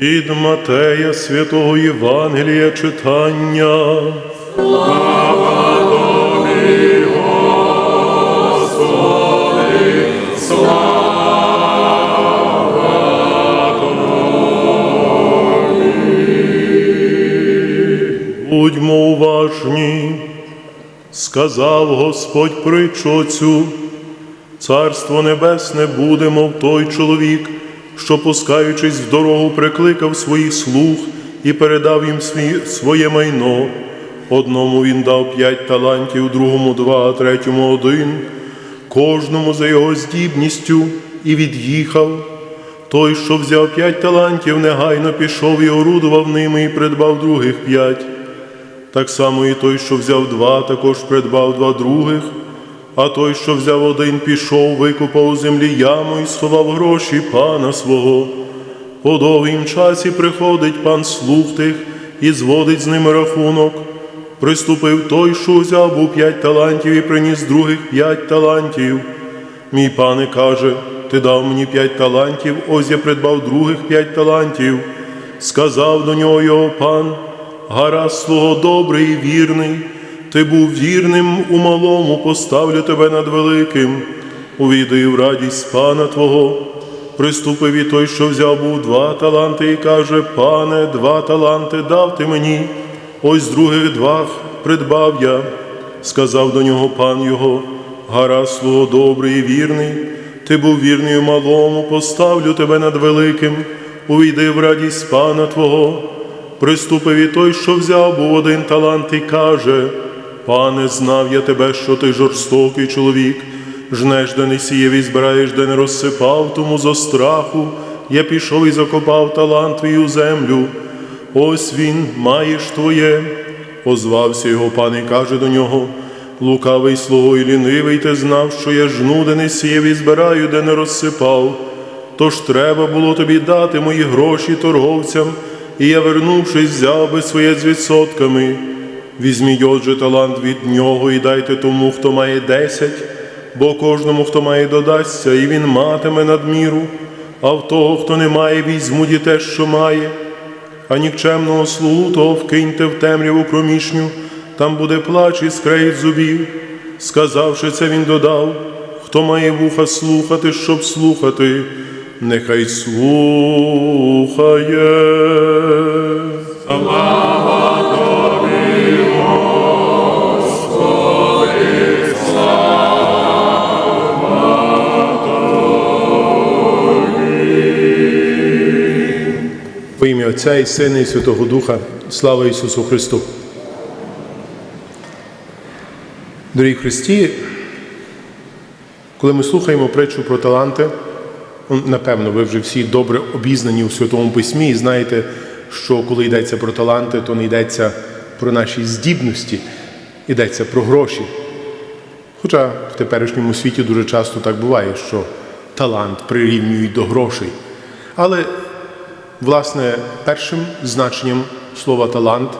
Від Матея святого Євангелія читання. Господи, слава Будьмо уважні, сказав Господь притчу цю, Царство Небесне буде, мов той чоловік, що, пускаючись в дорогу, прикликав своїх слуг і передав їм своє майно. Одному він дав п'ять талантів, другому два, а третьому один, кожному за його здібністю і від'їхав. Той, що взяв п'ять талантів, негайно пішов і орудував ними і придбав других п'ять. Так само і той, що взяв два, також придбав два других, а той, що взяв один, пішов, викопав у землі яму і сховав гроші пана свого. По довгім часі приходить пан слуг тих і зводить з ними рахунок. Приступив той, що взяв був п'ять талантів і приніс других п'ять талантів. Мій пане каже, ти дав мені п'ять талантів, ось я придбав других п'ять талантів. Сказав до нього його пан, гаразд, слуго добрий і вірний, ти був вірним у малому, поставлю тебе над великим, увійди в радість пана твого. Приступив і той, що взяв був два таланти, і каже, пане, два таланти дав ти мені, ось других два придбав я. Сказав до нього пан його, гаразд, слуго добрий і вірний, ти був вірний у малому, поставлю тебе над великим, увійди в радість пана твого. Приступив і той, що взяв був один талант, і каже, пане, знав я тебе, що ти жорстокий чоловік, жнеш, де не сіяв і збираєш, де не розсипав, тому зо страху я пішов і закопав талант твій у землю. Ось він, маєш твоє. Озвався його пан і каже до нього, лукавий слуго і лінивий, ти знав, що я жну, де не сіяв і збираю, де не розсипав. Тож треба було тобі дати мої гроші торговцям, і я, вернувшись, взяв би своє з відсотками. Візьміть отже талант від нього і дайте тому, хто має десять, бо кожному, хто має, додасться, і він матиме надміру, а в того, хто не має, візьмуть і те, що має. А нікчемного слугу того вкиньте в темряву кромішню, там буде плач і скрейт зубів. Сказавши це, він додав, хто має вуха слухати, щоб слухати, нехай слухає. Отця і Сина і Святого Духа, слава Ісусу Христу. Дорогі Христі, коли ми слухаємо притчу про таланти, ну, напевно, ви вже всі добре обізнані у Святому Письмі і знаєте, що коли йдеться про таланти, то не йдеться про наші здібності, йдеться про гроші. Хоча в теперішньому світі дуже часто так буває, що талант прирівнюють до грошей. Але Власне, першим значенням слова талант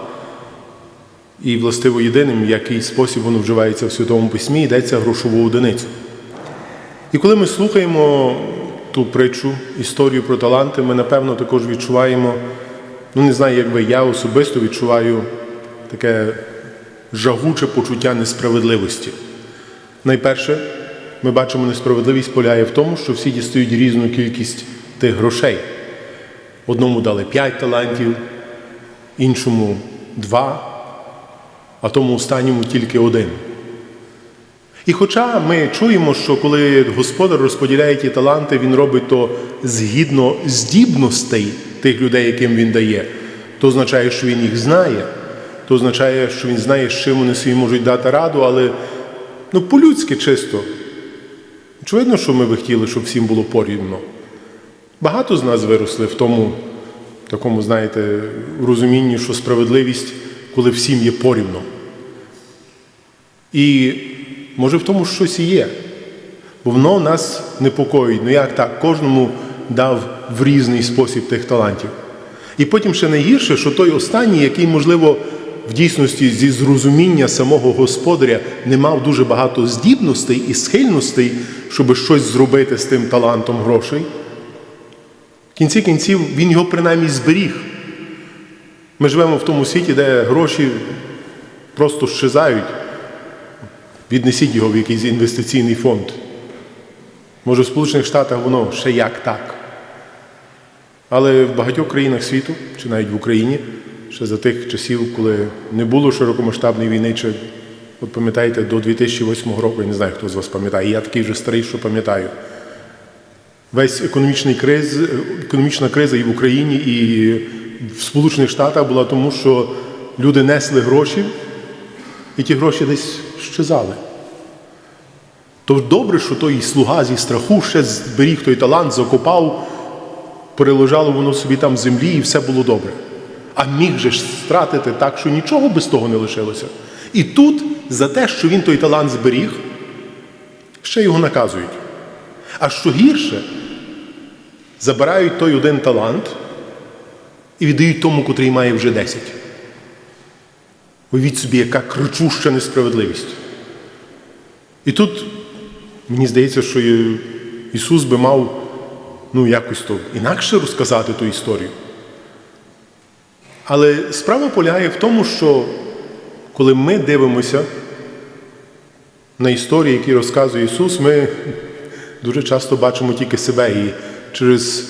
і властиво єдиним, в який спосіб воно вживається в Святому Письмі, йдеться грошову одиницю. І коли ми слухаємо ту притчу, історію про таланти, ми напевно також відчуваємо, ну не знаю, як ви, я особисто відчуваю таке жагуче почуття несправедливості. Найперше, ми бачимо, несправедливість полягає в тому, що всі дістають різну кількість тих грошей. Одному дали п'ять талантів, іншому два, а тому останньому тільки один. І хоча ми чуємо, що коли господар розподіляє ті таланти, він робить то згідно здібностей тих людей, яким він дає, то означає, що він їх знає, то означає, що він знає, з чим вони собі можуть дати раду, але ну, по-людськи чисто. Очевидно, що ми би хотіли, щоб всім було порівно. Багато з нас виросли в тому, такому, знаєте, розумінні, що справедливість, коли всім є порівно. І може в тому щось і є. Бо воно нас непокоїть. Ну як так? Кожному дав в різний спосіб тих талантів. І потім ще найгірше, що той останній, який, можливо, в дійсності зі зрозуміння самого господаря не мав дуже багато здібностей і схильностей, щоб щось зробити з тим талантом грошей кінці кінців він його принаймні зберіг. Ми живемо в тому світі, де гроші просто щезають. Віднесіть його в якийсь інвестиційний фонд. Може, в Сполучених Штатах воно ще як так. Але в багатьох країнах світу, чи навіть в Україні, ще за тих часів, коли не було широкомасштабної війни, чи от пам'ятаєте, до 2008 року, я не знаю, хто з вас пам'ятає, я такий вже старий, що пам'ятаю. Весь економічний криз, економічна криза і в Україні, і в Сполучених Штатах була тому, що люди несли гроші, і ті гроші десь щезали. Тож добре, що той слуга зі страху ще зберіг той талант, закопав, перележало воно собі там землі, і все було добре. А міг же ж стратити так, що нічого без того не лишилося. І тут за те, що він той талант зберіг, ще його наказують. А що гірше, забирають той один талант і віддають тому, котрий має вже 10. Уявіть собі, яка кричуща несправедливість. І тут мені здається, що Ісус би мав ну, якось то інакше розказати ту історію. Але справа полягає в тому, що коли ми дивимося на історії, які розказує Ісус, ми дуже часто бачимо тільки себе і через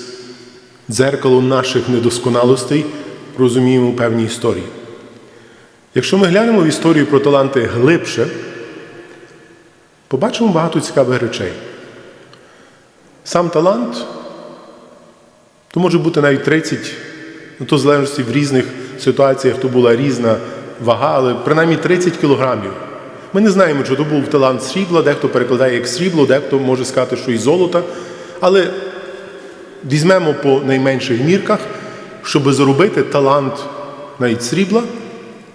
дзеркало наших недосконалостей розуміємо певні історії. Якщо ми глянемо в історію про таланти глибше, побачимо багато цікавих речей. Сам талант то може бути навіть 30, ну то в залежності в різних ситуаціях то була різна вага, але принаймні 30 кілограмів. Ми не знаємо, чи то був талант срібла, дехто перекладає як срібло, дехто може сказати, що і золота. Але візьмемо по найменших мірках, щоб заробити талант навіть срібла,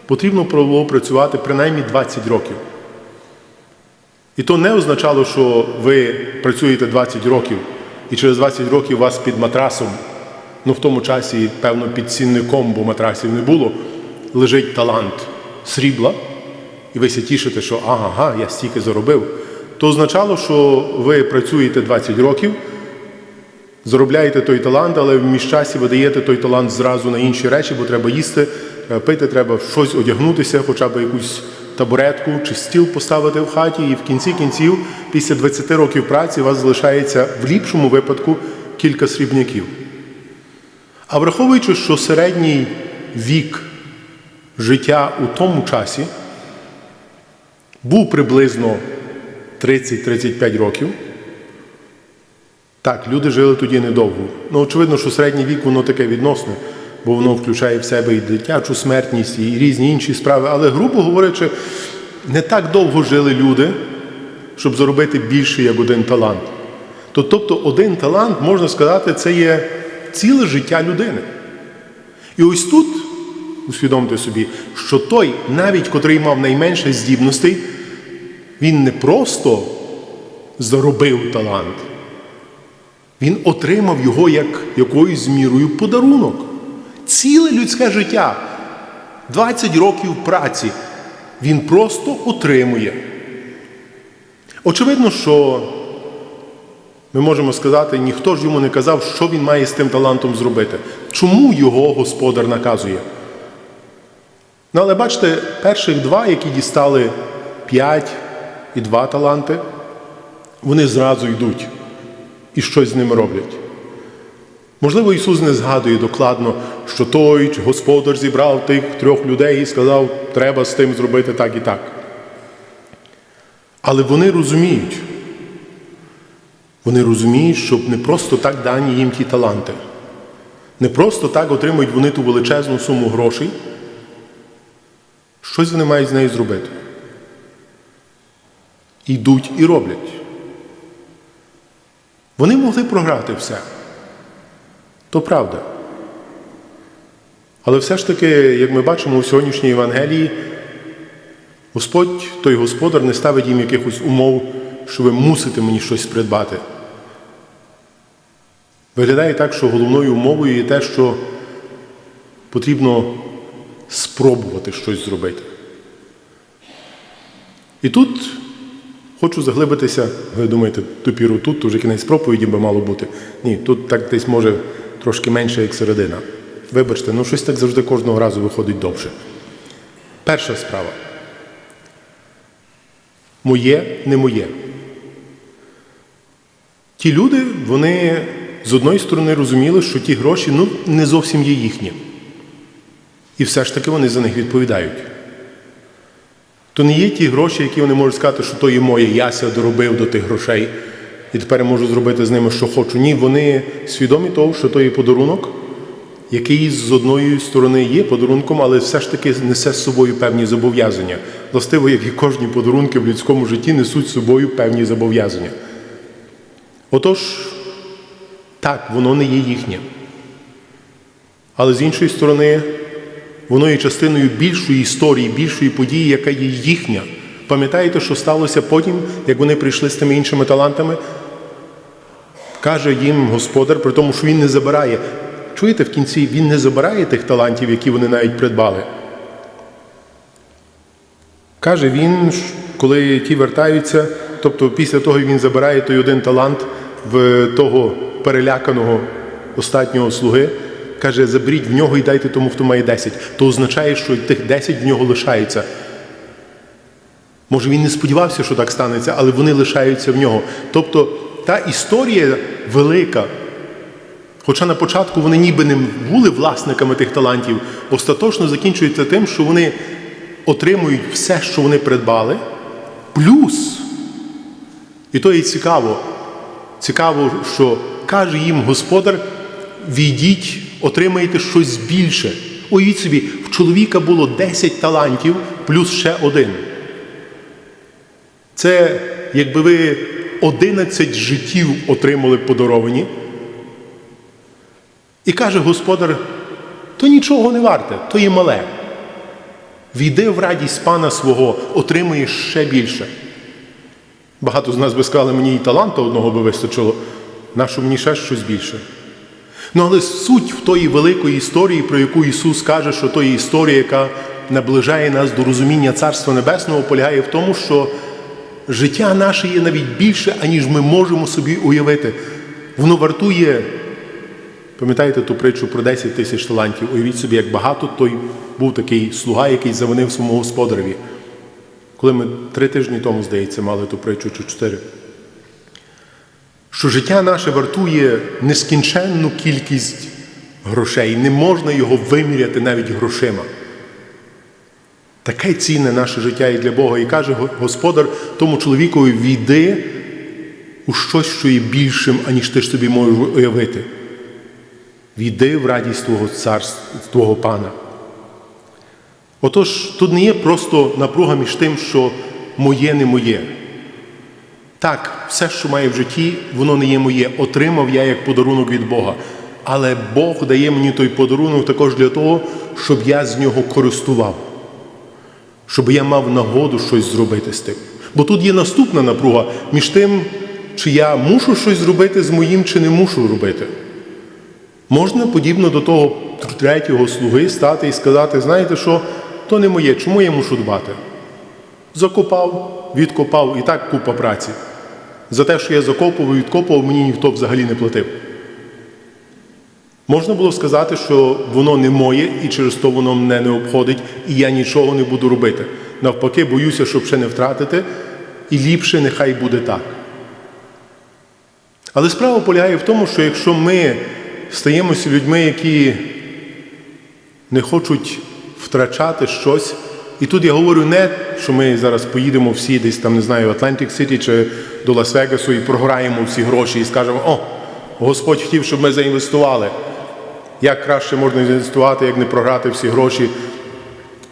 потрібно було працювати принаймні 20 років. І то не означало, що ви працюєте 20 років, і через 20 років вас під матрасом, ну в тому часі, певно, під цінником, бо матрасів не було, лежить талант срібла, і ви ся тішите, що ага, я стільки заробив. То означало, що ви працюєте 20 років, заробляєте той талант, але в міжчасі ви даєте той талант зразу на інші речі, бо треба їсти, е, пити, треба щось одягнутися, хоча б якусь табуретку чи стіл поставити в хаті, і в кінці кінців, після 20 років праці, у вас залишається в ліпшому випадку кілька срібняків. А враховуючи, що середній вік життя у тому часі був приблизно 30-35 років, так, люди жили тоді недовго. Ну, очевидно, що середній вік воно таке відносне, бо воно включає в себе і дитячу смертність, і різні інші справи. Але, грубо говорячи, не так довго жили люди, щоб заробити більше як один талант. Тобто, один талант, можна сказати, це є ціле життя людини. І ось тут, усвідомте собі, що той, навіть котрий мав найменше здібностей, він не просто заробив талант. Він отримав його як якоюсь мірою подарунок. Ціле людське життя, 20 років праці, він просто отримує. Очевидно, що ми можемо сказати, ніхто ж йому не казав, що він має з тим талантом зробити. Чому його господар наказує? Ну, але бачите, перших два, які дістали 5 і 2 таланти, вони зразу йдуть і щось з ними роблять. Можливо, Ісус не згадує докладно, що той господар зібрав тих трьох людей і сказав, треба з тим зробити так і так. Але вони розуміють, вони розуміють, що не просто так дані їм ті таланти. Не просто так отримують вони ту величезну суму грошей. Щось вони мають з нею зробити. Йдуть і роблять. Вони могли програти все. То правда. Але все ж таки, як ми бачимо у сьогоднішній Євангелії, Господь, той господар, не ставить їм якихось умов, що ви мусите мені щось придбати. Виглядає так, що головною умовою є те, що потрібно спробувати щось зробити. І тут хочу заглибитися, ви думаєте, тупіру тут, то вже кінець проповіді би мало бути. Ні, тут так десь може трошки менше, як середина. Вибачте, ну щось так завжди кожного разу виходить довше. Перша справа. Моє не моє. Ті люди, вони з одної сторони розуміли, що ті гроші ну, не зовсім є їхні. І все ж таки вони за них відповідають. То не є ті гроші, які вони можуть сказати, що то є моє, я ся доробив до тих грошей, і тепер можу зробити з ними, що хочу. Ні, вони свідомі того, що то є подарунок, який з одної сторони є подарунком, але все ж таки несе з собою певні зобов'язання. Властиво, як і кожні подарунки в людському житті несуть з собою певні зобов'язання. Отож, так, воно не є їхнє. Але з іншої сторони, воно є частиною більшої історії, більшої події, яка є їхня. Пам'ятаєте, що сталося потім, як вони прийшли з тими іншими талантами? Каже їм господар, при тому, що він не забирає. Чуєте, в кінці він не забирає тих талантів, які вони навіть придбали. Каже він, коли ті вертаються, тобто після того, він забирає той один талант в того переляканого остатнього слуги, каже, заберіть в нього і дайте тому, хто має 10. То означає, що тих 10 в нього лишається. Може, він не сподівався, що так станеться, але вони лишаються в нього. Тобто та історія велика, хоча на початку вони ніби не були власниками тих талантів, остаточно закінчується тим, що вони отримують все, що вони придбали, плюс. І то є цікаво. Цікаво, що каже їм господар: війдіть, отримаєте щось більше. Уявіть собі, в чоловіка було 10 талантів плюс ще один. Це якби ви 11 життів отримали подаровані. І каже господар, то нічого не варте, то є мале. Війди в радість пана свого, отримуєш ще більше. Багато з нас би сказали, мені і таланта одного би вистачило, нащо мені ще щось більше. Ну, але суть в тої великої історії, про яку Ісус каже, що то є історія, яка наближає нас до розуміння Царства Небесного, полягає в тому, що життя наше є навіть більше, аніж ми можемо собі уявити. Воно вартує, пам'ятаєте ту притчу про 10 тисяч талантів? Уявіть собі, як багато той був такий слуга, який завинив своєму господареві. Коли ми три тижні тому, здається, мали ту притчу чи чотири. Що життя наше вартує нескінченну кількість грошей, не можна його виміряти навіть грошима. Таке цінне наше життя і для Бога. І каже Господар тому чоловікові війди у щось, що є більшим, аніж ти ж собі можеш уявити. Війди в радість Твого царства, Твого Пана. Отож, тут не є просто напруга між тим, що моє не моє. Так, все, що має в житті, воно не є моє. Отримав я як подарунок від Бога. Але Бог дає мені той подарунок також для того, щоб я з нього користував, щоб я мав нагоду щось зробити з тим. Бо тут є наступна напруга між тим, чи я мушу щось зробити з моїм, чи не мушу робити. Можна подібно до того третього слуги стати і сказати, знаєте що, то не моє, чому я мушу дбати? Закопав, відкопав і так купа праці. За те, що я закопував і відкопував, мені ніхто взагалі не платив. Можна було сказати, що воно не моє і через то воно мене не обходить, і я нічого не буду робити. Навпаки, боюся, щоб ще не втратити, і ліпше нехай буде так. Але справа полягає в тому, що якщо ми стаємося людьми, які не хочуть втрачати щось, і тут я говорю не, що ми зараз поїдемо всі десь там, не знаю, в Атлантик Сіті чи до Лас-Вегасу і програємо всі гроші і скажемо, о, Господь хотів, щоб ми заінвестували. Як краще можна інвестувати, як не програти всі гроші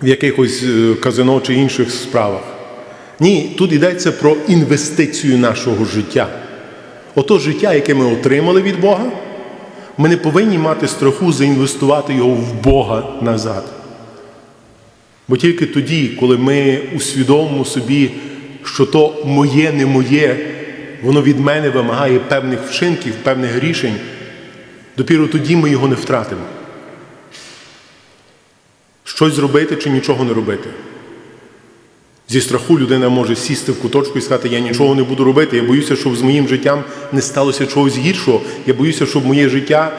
в якихось е, казино чи інших справах? Ні, тут йдеться про інвестицію нашого життя. Ото життя, яке ми отримали від Бога, ми не повинні мати страху заінвестувати його в Бога назад. Бо тільки тоді, коли ми усвідомимо собі, що то моє, не моє, воно від мене вимагає певних вчинків, певних рішень, допіру тоді ми його не втратимо. Щось зробити чи нічого не робити. Зі страху людина може сісти в куточку і сказати, я нічого не буду робити. Я боюся, щоб з моїм життям не сталося чогось гіршого. Я боюся, щоб моє життя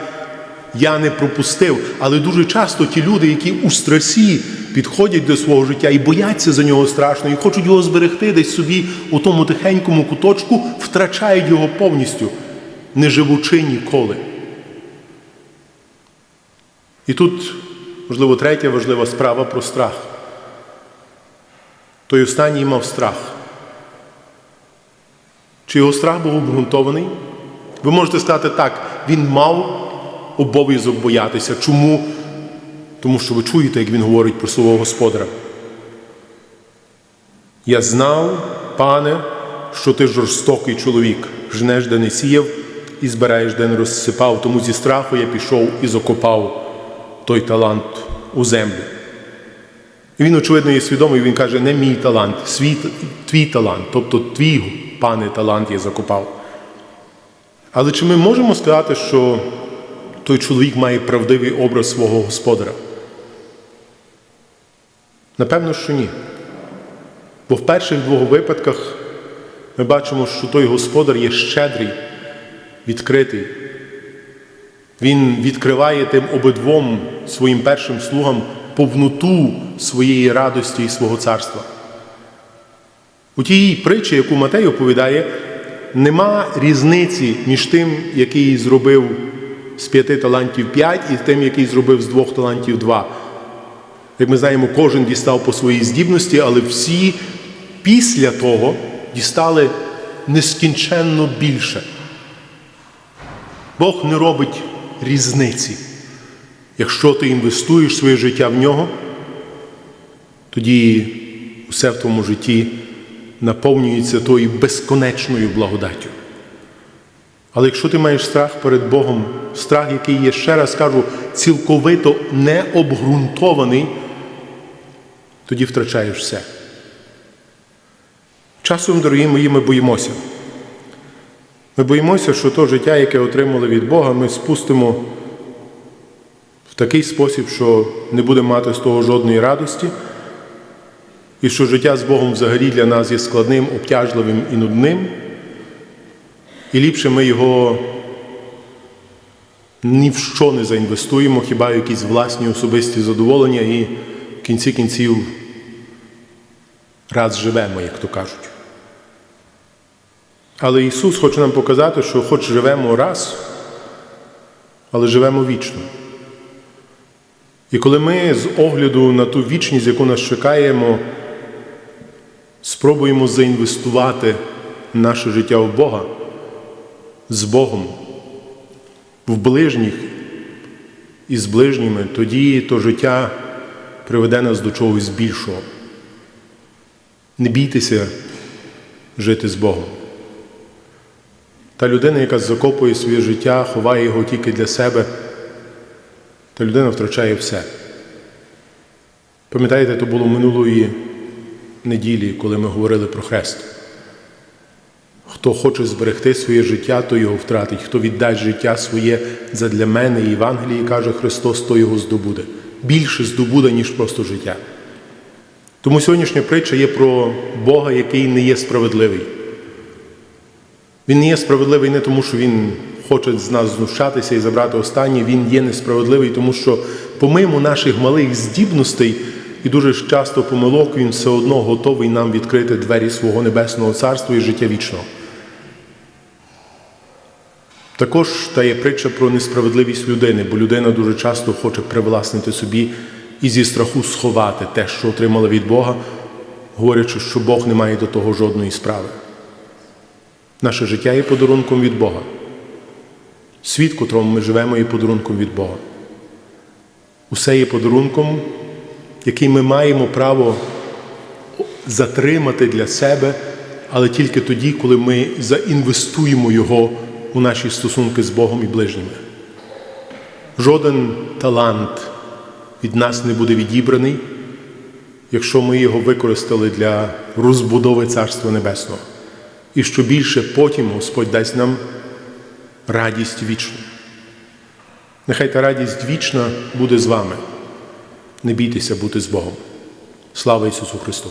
я не пропустив. Але дуже часто ті люди, які у страсі підходять до свого життя і бояться за нього страшно, і хочуть його зберегти десь собі у тому тихенькому куточку, втрачають його повністю, не живучи ніколи. І тут, можливо, третя важлива справа про страх. Той останній мав страх. Чи його страх був обґрунтований? Ви можете сказати так, він мав обов'язок боятися. Чому? Тому що ви чуєте, як він говорить про свого господаря. Я знав, пане, що ти жорстокий чоловік, жнеш, де не сіяв, і збираєш, де не розсипав. Тому зі страху я пішов і закопав той талант у землю. Він, очевидно, є свідомий, він каже, не мій талант, свій, твій талант, тобто твій, пане, талант я закопав. Але чи ми можемо сказати, що той чоловік має правдивий образ свого господаря? Напевно, що ні. Бо в перших двох випадках ми бачимо, що той господар є щедрий, відкритий. Він відкриває тим обидвом своїм першим слугам повноту своєї радості і свого царства. У тій притчі, яку Матей оповідає, нема різниці між тим, який зробив з п'яти талантів п'ять, і тим, який зробив з двох талантів два. Як ми знаємо, кожен дістав по своїй здібності, але всі після того дістали нескінченно більше. Бог не робить різниці. Якщо ти інвестуєш своє життя в нього, тоді все в твоєму житті наповнюється тою безконечною благодаттю. Але якщо ти маєш страх перед Богом, страх, який є, ще раз кажу, цілковито необґрунтований, тоді втрачаєш все. Часом, дорогі мої, ми боїмося. Ми боїмося, що то життя, яке отримали від Бога, ми спустимо в такий спосіб, що не будемо мати з того жодної радості, і що життя з Богом взагалі для нас є складним, обтяжливим і нудним. І ліпше ми його ні в що не заінвестуємо, хіба в якісь власні особисті задоволення і в кінці кінців раз живемо, як то кажуть. Але Ісус хоче нам показати, що хоч живемо раз, але живемо вічно. І коли ми з огляду на ту вічність, яку нас чекаємо, спробуємо заінвестувати наше життя в Бога, з Богом, в ближніх і з ближніми, тоді то життя приведе нас до чогось більшого. Не бійтеся жити з Богом. Та людина, яка закопує своє життя, ховає його тільки для себе, та людина втрачає все. Пам'ятаєте, то було минулої неділі, коли ми говорили про хрест. Хто хоче зберегти своє життя, то його втратить. Хто віддасть життя своє задля мене і Євангелії, каже Христос, то його здобуде. Більше здобуде, ніж просто життя. Тому сьогоднішня притча є про Бога, який не є справедливий. Він не є справедливий не тому, що Він хоче з нас знущатися і забрати останнє. Він є несправедливий, тому що, помимо наших малих здібностей і дуже часто помилок, Він все одно готовий нам відкрити двері свого Небесного Царства і життя вічного. Також та є притча про несправедливість людини, бо людина дуже часто хоче привласнити собі і зі страху сховати те, що отримала від Бога, говорячи, що Бог не має до того жодної справи. Наше життя є подарунком від Бога. Світ, в котрому ми живемо, є подарунком від Бога. Усе є подарунком, який ми маємо право затримати для себе, але тільки тоді, коли ми заінвестуємо його у наші стосунки з Богом і ближніми. Жоден талант від нас не буде відібраний, якщо ми його використали для розбудови Царства Небесного. І що більше потім Господь дасть нам радість вічну. Нехай та радість вічна буде з вами. Не бійтеся бути з Богом. Слава Ісусу Христу!